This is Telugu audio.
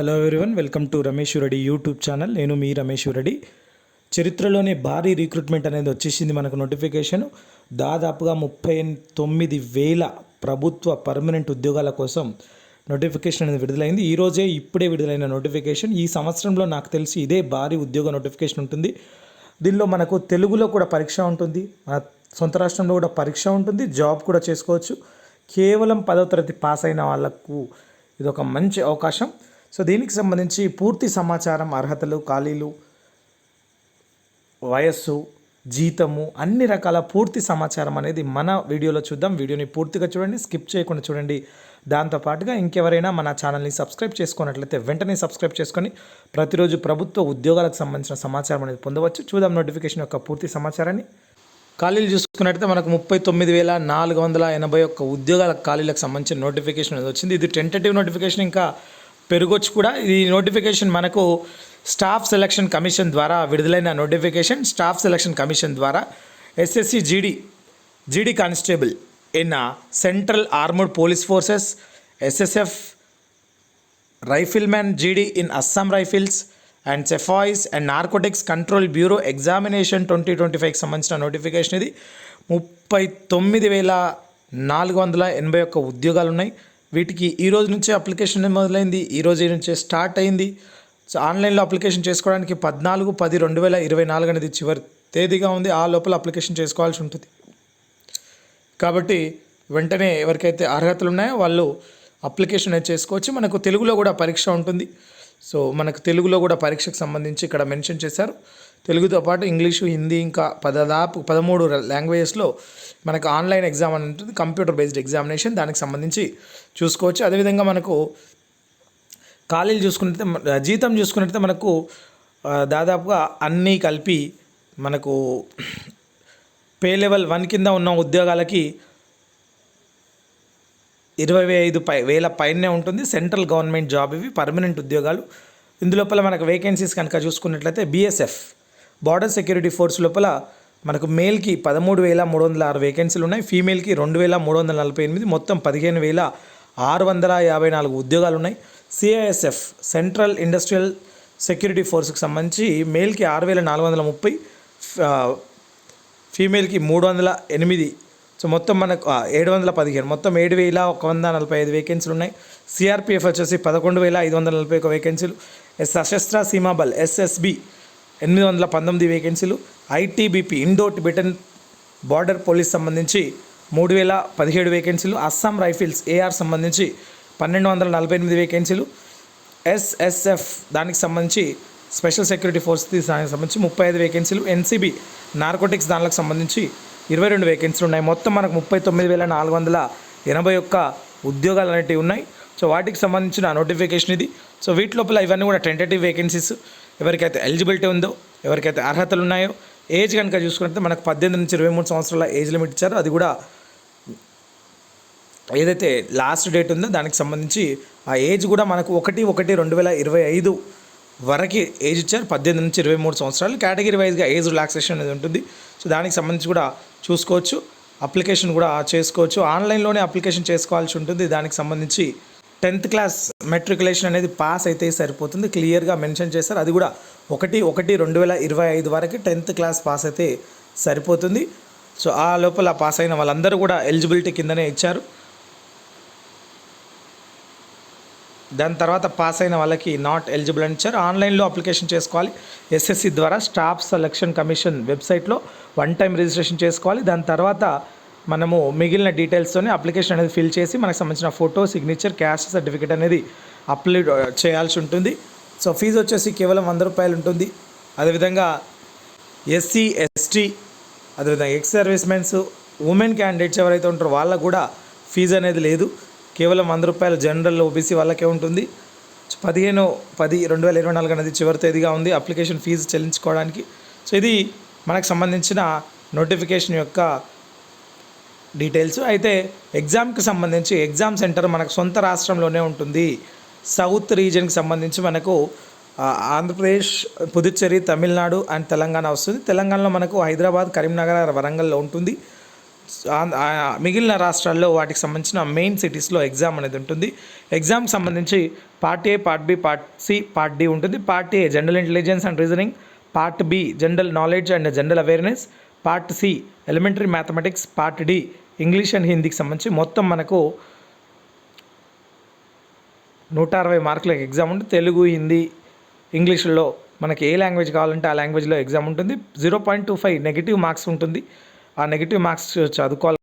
Hello everyone welcome to Ramesh Reddy YouTube channel నేను మీ రమేష్ రెడ్డి చరిత్రలోనే భారీ రిక్రూట్మెంట్ అనేది వచ్చేసింది మనకు నోటిఫికేషన్ దాదాపుగా ముప్పై తొమ్మిది వేల ప్రభుత్వ పర్మనెంట్ ఉద్యోగాల కోసం నోటిఫికేషన్ అనేది విడుదలైంది. ఈ రోజే ఇప్పుడే విడుదలైన నోటిఫికేషన్ ఈ సంవత్సరంలో నాకు తెలిసి ఇదే భారీ ఉద్యోగ నోటిఫికేషన్ ఉంటుంది. దీనిలో మనకు తెలుగులో కూడా పరీక్ష ఉంటుంది. మన సొంత రాష్ట్రంలో కూడా పరీక్ష ఉంటుంది. జాబ్ కూడా చేసుకోవచ్చు. కేవలం పదవ తరగతి పాస్ అయిన వాళ్ళకు ఇది ఒక మంచి అవకాశం. సో దీనికి సంబంధించి పూర్తి సమాచారం అర్హతలు ఖాళీలు వయస్సు జీతము అన్ని రకాల పూర్తి సమాచారం అనేది మన వీడియోలో చూద్దాం. వీడియోని పూర్తిగా చూడండి స్కిప్ చేయకుండా చూడండి. దాంతోపాటుగా ఇంకెవరైనా మన ఛానల్ని సబ్స్క్రైబ్ చేసుకున్నట్లయితే వెంటనే సబ్స్క్రైబ్ చేసుకొని ప్రతిరోజు ప్రభుత్వ ఉద్యోగాలకు సంబంధించిన సమాచారం అనేది పొందవచ్చు. చూద్దాం నోటిఫికేషన్ యొక్క పూర్తి సమాచారాన్ని. ఖాళీలు చూసుకున్నట్టయితే మనకు ముప్పై తొమ్మిది వేల నాలుగు వందల ఎనభై ఒక్క ఉద్యోగాల ఖాళీలకు సంబంధించిన నోటిఫికేషన్ అనేది వచ్చింది. ఇది టెంటేటివ్ నోటిఫికేషన్. ఇంకా పెరగొచ్చు కూడా. ఈ నోటిఫికేషన్ మనకు స్టాఫ్ సెలక్షన్ కమిషన్ ద్వారా విడుదలైన నోటిఫికేషన్ స్టాఫ్ సెలక్షన్ కమిషన్ ద్వారా SSC GD GD constable in central armoured police forces SSF riflemen GD in Assam rifles and sepoys and narcotics control bureau examination twenty twenty ఫైవ్కి సంబంధించిన నోటిఫికేషన్ ఇది. ముప్పై తొమ్మిది వేల నాలుగు వందల ఎనభై ఒక్క ఉద్యోగాలు ఉన్నాయి. వీటికి ఈ రోజు నుంచే అప్లికేషన్ మొదలైంది ఈ రోజు నుంచే స్టార్ట్ అయింది. సో ఆన్లైన్లో అప్లికేషన్ చేసుకోవడానికి పద్నాలుగు పది రెండు వేల ఇరవై నాలుగు అనేది చివరి తేదీగా ఉంది. ఆ లోపల అప్లికేషన్ చేసుకోవాల్సి ఉంటుంది. కాబట్టి వెంటనే ఎవరికైతే అర్హతలు ఉన్నాయో వాళ్ళు అప్లికేషన్ అనేది చేసుకోవచ్చు. మనకు తెలుగులో కూడా పరీక్ష ఉంటుంది. సో మనకు తెలుగులో కూడా పరీక్షకు సంబంధించి ఇక్కడ మెన్షన్ చేశారు. తెలుగుతో పాటు ఇంగ్లీషు హిందీ ఇంకా పదదాపు పదమూడు లాంగ్వేజెస్లో మనకు ఆన్లైన్ ఎగ్జామ్ అని ఉంటుంది. కంప్యూటర్ బేస్డ్ ఎగ్జామినేషన్ దానికి సంబంధించి చూసుకోవచ్చు. అదేవిధంగా మనకు ఖాళీలు చూసుకున్నట్లయితే జీతం చూసుకున్నట్లయితే మనకు దాదాపుగా అన్నీ కలిపి మనకు పే లెవెల్ వన్ కింద ఉన్న ఉద్యోగాలకి ఇరవై ఐదు పై వేల పైనే ఉంటుంది. సెంట్రల్ గవర్నమెంట్ జాబ్ ఇవి పర్మనెంట్ ఉద్యోగాలు. ఇందులోపల మనకు వేకెన్సీస్ కనుక చూసుకున్నట్లయితే బీఎస్ఎఫ్ బార్డర్ సెక్యూరిటీ ఫోర్స్ లోపల మనకు మేల్కి పదమూడు వేల మూడు వందల ఆరు వేకెన్సీలు ఉన్నాయి ఫీమేల్కి రెండు వేల మూడు వందల నలభై ఎనిమిది మొత్తం పదిహేను వేల ఆరు వందల యాభై నాలుగు ఉద్యోగాలు ఉన్నాయి సిఐఎస్ఎఫ్ సెంట్రల్ ఇండస్ట్రియల్ సెక్యూరిటీ ఫోర్స్కి సంబంధించి మేల్కి ఆరు వేల నాలుగు వందల ముప్పై ఫీమేల్కి మూడు వందల ఎనిమిది. సో మొత్తం మనకు ఏడు వందల పదిహేను మొత్తం ఏడు వేల ఒక వంద నలభై ఐదు వేకెన్సీలు ఉన్నాయి సిఆర్పిఎఫ్ వచ్చేసి పదకొండు వేల ఐదు వందల నలభై ఒక వేకెన్సీలు. ఎస్ సశస్త్ర సీమాబల్ ఎస్ఎస్బి ఎనిమిది వందల పంతొమ్మిది వేకెన్సీలు ITBP Indo Tibetan border police సంబంధించి మూడు వేల పదిహేడు వేకెన్సీలు అస్సాం రైఫిల్స్ ఏఆర్ సంబంధించి పన్నెండు వందల నలభై ఎనిమిది వేకెన్సీలు ఎస్ఎస్ఎఫ్ దానికి సంబంధించి స్పెషల్ సెక్యూరిటీ ఫోర్స్ దానికి సంబంధించి ముప్పై ఐదు వేకెన్సీలు ఎన్సీబీ నార్కోటిక్స్ దానికి సంబంధించి ఇరవై రెండు వేకెన్సీలు ఉన్నాయి. మొత్తం మనకు ముప్పై తొమ్మిది వేల నాలుగు వందల ఎనభై ఒక్క ఉద్యోగాలు అనేటివి ఉన్నాయి. సో వాటికి సంబంధించిన నోటిఫికేషన్ ఇది. సో వీటి లోపల ఇవన్నీ కూడా టెంటేటివ్ వేకెన్సీస్ ఎవరికైతే ఎలిజిబిలిటీ ఉందో ఎవరికైతే అర్హతలు ఉన్నాయో ఏజ్ కనుక చూసుకుంటే మనకు పద్దెనిమిది నుంచి ఇరవై మూడు సంవత్సరాల ఏజ్ లిమిట్ ఇచ్చారో. అది కూడా ఏదైతే లాస్ట్ డేట్ ఉందో దానికి సంబంధించి ఆ ఏజ్ కూడా మనకు ఒకటి ఒకటి రెండు వేల ఇరవై ఐదు వరకు ఏజ్ ఇచ్చారు. పద్దెనిమిది నుంచి ఇరవై మూడు సంవత్సరాలు. కేటగిరీ వైజ్గా ఏజ్ రిలాక్సేషన్ అనేది ఉంటుంది. సో దానికి సంబంధించి కూడా చూసుకోవచ్చు. అప్లికేషన్ కూడా చేసుకోవచ్చు. ఆన్లైన్లోనే అప్లికేషన్ చేసుకోవాల్సి ఉంటుంది. దానికి సంబంధించి టెన్త్ క్లాస్ మెట్రికులేషన్ అనేది పాస్ అయితే సరిపోతుంది. క్లియర్గా మెన్షన్ చేశారు. అది కూడా ఒకటి ఒకటి రెండు వేల ఇరవై ఐదు వరకు టెన్త్ క్లాస్ పాస్ అయితే సరిపోతుంది. సో ఆ లోపల పాస్ అయిన వాళ్ళందరూ కూడా ఎలిజిబిలిటీ కిందనే ఇచ్చారు. దాని తర్వాత పాస్ అయిన వాళ్ళకి నాట్ ఎలిజిబుల్ అని ఇచ్చారు. ఆన్లైన్లో అప్లికేషన్ చేసుకోవాలి. ఎస్ఎస్సి ద్వారా స్టాఫ్ సెలక్షన్ కమిషన్ వెబ్సైట్లో వన్ టైం రిజిస్ట్రేషన్ చేసుకోవాలి. దాని తర్వాత మనము మిగిలిన డీటెయిల్స్తోనే అప్లికేషన్ అనేది ఫిల్ చేసి మనకు సంబంధించిన ఫోటో సిగ్నేచర్ క్యాస్ట్ సర్టిఫికేట్ అనేది అప్లోడ్ uh, చేయాల్సి ఉంటుంది. సో ఫీజు వచ్చేసి కేవలం వంద రూపాయలు ఉంటుంది. అదేవిధంగా ఎస్సీ ఎస్టీ అదేవిధంగా ఎక్స్ సర్వీస్మెన్స్ ఉమెన్ క్యాండిడేట్స్ ఎవరైతే ఉంటారో వాళ్ళకు కూడా ఫీజు అనేది లేదు. కేవలం వంద రూపాయలు జనరల్ ఓబీసీ వాళ్ళకే ఉంటుంది. పదిహేను పది రెండు వేల ఇరవై నాలుగు అనేది చివరి తేదీగా ఉంది అప్లికేషన్ ఫీజు చెల్లించుకోవడానికి. సో ఇది మనకు సంబంధించిన నోటిఫికేషన్ యొక్క డీటెయిల్స్ అయితే ఎగ్జామ్కి సంబంధించి ఎగ్జామ్ సెంటర్ మనకు సొంత రాష్ట్రంలోనే ఉంటుంది. సౌత్ రీజన్కి సంబంధించి మనకు ఆంధ్రప్రదేశ్ పుదుచ్చేరి తమిళనాడు అండ్ తెలంగాణ వస్తుంది. తెలంగాణలో మనకు హైదరాబాద్ కరీంనగర్ వరంగల్లో ఉంటుంది. మిగిలిన రాష్ట్రాల్లో వాటికి సంబంధించిన మెయిన్ సిటీస్లో ఎగ్జామ్ అనేది ఉంటుంది. ఎగ్జామ్కి సంబంధించి part A part B part C part D ఉంటుంది. Part A general intelligence and reasoning part B general knowledge and general awareness part C elementary mathematics part D English and హిందీకి సంబంధించి మొత్తం మనకు నూట అరవై మార్కులకు ఎగ్జామ్ ఉంటుంది తెలుగు హిందీ ఇంగ్లీష్లో మనకి ఏ లాంగ్వేజ్ కావాలంటే ఆ లాంగ్వేజ్లో ఎగ్జామ్ ఉంటుంది. Zero point two five negative marks ఉంటుంది. ఆ నెగిటివ్ మార్క్స్ చదువుకోవాలి.